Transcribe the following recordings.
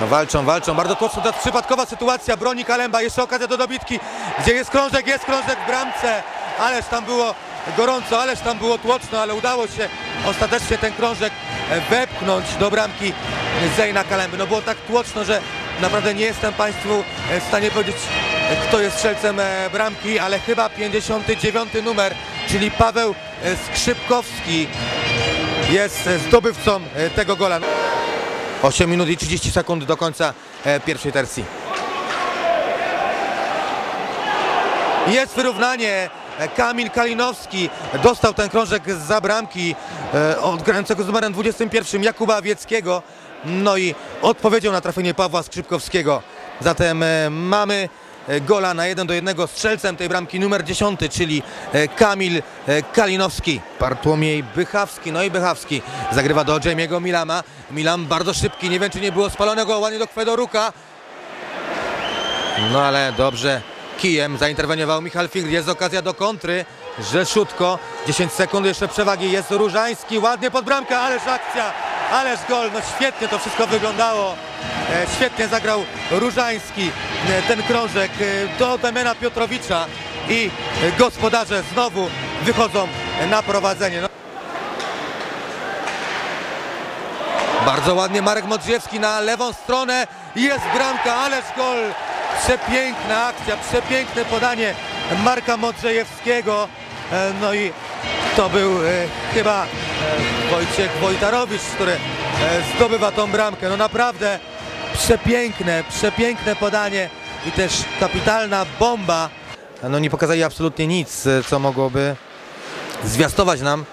No walczą, walczą. Bardzo tłoczno. To przypadkowa sytuacja. Broni Kalemba. Jeszcze okazja do dobitki. Gdzie jest krążek? Jest krążek w bramce. Ależ tam było gorąco, ależ tam było tłoczno, ale udało się ostatecznie ten krążek wepchnąć do bramki Zejna Kalemby. No było tak tłoczno, że naprawdę nie jestem Państwu w stanie powiedzieć, kto jest strzelcem e, bramki, ale chyba 59 numer, czyli Paweł e, Skrzypkowski jest e, zdobywcą tego gola. 8 minut i 30 sekund do końca e, pierwszej tercji. Jest wyrównanie. Kamil Kalinowski dostał ten krążek za bramki e, od grającego z numerem 21 Jakuba Wieckiego. No i odpowiedział na trafienie Pawła Skrzypkowskiego. Zatem e, mamy gola na 1 do 1 strzelcem tej bramki numer 10, czyli e, Kamil e, Kalinowski. Bartłomiej Bychawski, no i Bychawski zagrywa do Jamie'ego Milama. Milam bardzo szybki, nie wiem czy nie było spalonego, ładnie do Kwedoruka. No ale dobrze kijem zainterweniował Michal Fingr. Jest okazja do kontry. Rzeszutko. 10 sekund jeszcze przewagi. Jest Różański. Ładnie pod bramkę. Ależ akcja. Ależ gol. No świetnie to wszystko wyglądało. E, świetnie zagrał Różański. E, ten krążek e, do Damiana Piotrowicza. I gospodarze znowu wychodzą na prowadzenie. No. Bardzo ładnie Marek Modrzejewski na lewą stronę. Jest bramka, ależ gol. Przepiękna akcja, przepiękne podanie Marka Modrzejewskiego. E, No i to był chyba Wojciech Wojtarowicz, który zdobywa tą bramkę. No naprawdę przepiękne, przepiękne podanie i też kapitalna bomba. No nie pokazali absolutnie nic, e, co mogłoby zwiastować nam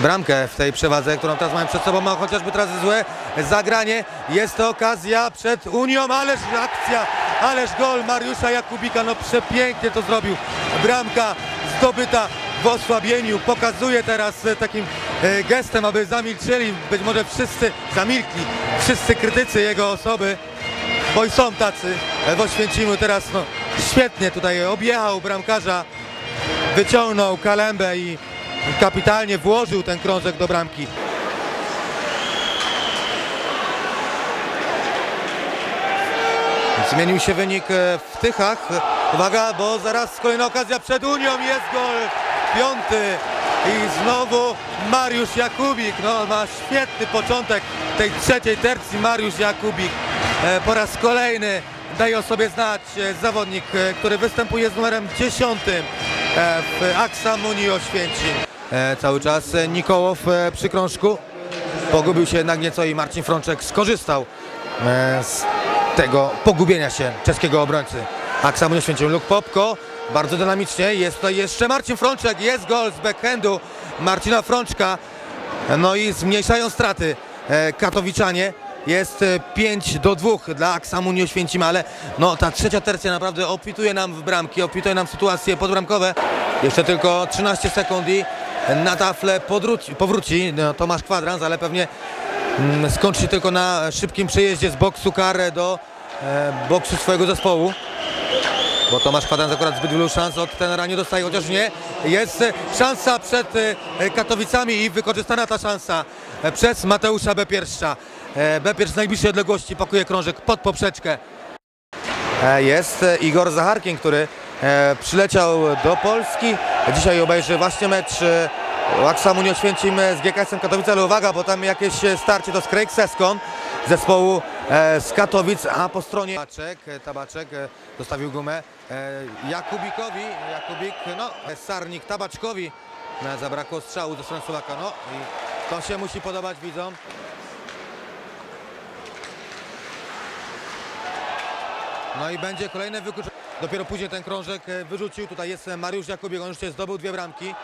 bramkę w tej przewadze, którą teraz mamy przed sobą, ma chociażby teraz złe zagranie. Jest to okazja przed Unią, ależ akcja, ależ gol Mariusza Jakubika, no przepięknie to zrobił. Bramka zdobyta w osłabieniu, pokazuje teraz e, takim e, gestem, aby zamilczeli, być może wszyscy zamilkli, wszyscy krytycy jego osoby, bo są tacy e, w Oświęcimiu teraz, no świetnie tutaj objechał bramkarza, wyciągnął kalembę i kapitalnie włożył ten krążek do bramki. Zmienił się wynik e, w Tychach. Uwaga, bo zaraz kolejna okazja przed Unią. Jest gol piąty. I znowu Mariusz Jakubik. No, ma świetny początek tej trzeciej tercji Mariusz Jakubik. E, Po raz kolejny daje o sobie znać e, zawodnik, e, który występuje z numerem 10 e, w Aksamunii Oświęcim. E, Cały czas Nikołow przy krążku. Pogubił się jednak nieco i Marcin Frączek skorzystał z tego pogubienia się czeskiego obrońcy. Aksamun Oświęcim. Luk Popko bardzo dynamicznie. Jest to jeszcze Marcin Frączek. Jest gol z backhandu Marcina Frączka. No i zmniejszają straty katowiczanie. Jest e, 5 do 2 dla Aksamunii Oświęcim, ale no, ta trzecia tercja naprawdę obfituje nam w bramki, obfituje nam w sytuacje podbramkowe. Jeszcze tylko 13 sekund i na tafle podruci, powróci no, Tomasz Kwadrans, ale pewnie mm, skończy tylko na szybkim przejeździe z boksu karę do e, boksu swojego zespołu. Bo Tomasz Kwadrans akurat zbyt wielu szans od tenera nie dostaje, chociaż nie. Jest e, szansa przed e, Katowicami i wykorzystana ta szansa e, przez Mateusza Bepierszcza. E, Bepiersz z najbliższej odległości pakuje krążek pod poprzeczkę. E, Jest e, Igor Zacharkin, który e, przyleciał do Polski. Dzisiaj obejrzy właśnie mecz e, Aksamu Oświęcim z GKS-em Katowice, ale uwaga, bo tam jakieś e, starcie to z Craig Sescon z zespołu e, z Katowic, a po stronie Tabaczek, e, Tabaczek e, zostawił gumę e, Jakubikowi, Jakubik, no, e, Sarnik Tabaczkowi zabrakło strzału ze strony Słowaka, no i to się musi podobać widzom. No i będzie kolejne wykluczenie. Dopiero później ten krążek e, wyrzucił. Tutaj jest e, Mariusz Jakubik, on już się zdobył dwie bramki.